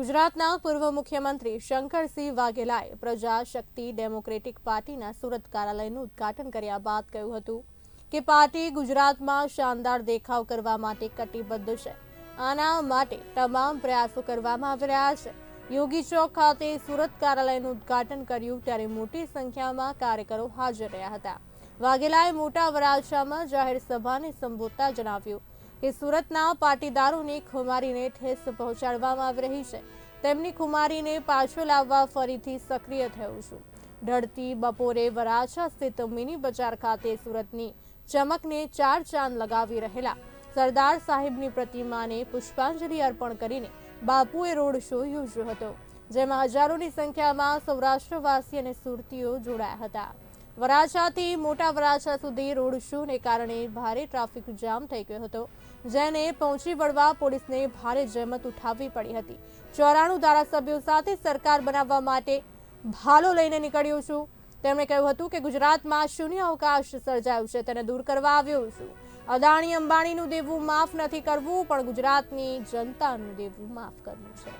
ગુજરાતના પૂર્વ મુખ્યમંત્રી શંકરસિંહ વાઘેલાએ પ્રજાશક્તિ ડેમોક્રેટિક પાર્ટીના સુરત કાર્યાલયનું ઉદ્ઘાટન કર્યા બાદ કહ્યું હતું કે પાર્ટી ગુજરાતમાં શાનદાર દેખાવ કરવા માટે કટિબદ્ધ છે. આના માટે તમામ પ્રયાસો કરવામાં આવી રહ્યા છે. યોગી ચોક ખાતે સુરત કાર્યાલયનું ઉદ્ઘાટન કર્યું ત્યારે મોટી સંખ્યામાં કાર્યકરો હાજર રહ્યા હતા. વાઘેલાએ મોટા વરાછામાં જાહેર સભાને સંબોધતા જણાવ્યું કે સુરતના પાટીદારોની ખુમારીને ઠેસ પહોંચાડવામાં આવી રહી છે. તેમની ખુમારીને પાછો લાવવા ફરીથી સક્રિય થયું છું. ઢળતી બપોરે વરાછા સ્થિત મિની બજાર ખાતે સુરતની ચમકને ચાર ચાંદ લગાવી રહેલા સરદાર સાહેબની પ્રતિમાને પુષ્પાંજલિ અર્પણ કરીને બાપુએ રોડ શો યોજ્યો હતો, જેમાં હજારોની સંખ્યામાં સૌરાષ્ટ્રવાસી અને સુરતીઓ જોડાયા હતા. વરાછાથી મોટા વરાછા સુધી રોડ શોને કારણે ભારે ટ્રાફિક જામ થઈ ગયો હતો, જેને પહોંચી વળવા પોલીસને ભારે જહેમત ઉઠાવવી પડી હતી. ચોરાણું ધારાસભ્યો સાથે સરકાર બનાવવા માટે ભાલો લઈને નીકળ્યો છું. તેમણે કહ્યું હતું કે ગુજરાતમાં શૂન્ય અવકાશ સર્જાયું છે, તેને દૂર કરવા આવ્યો છું. અદાણી અંબાણીનું દેવું માફ નથી કરવું, પણ ગુજરાતની જનતાનું દેવું માફ કરવું છે.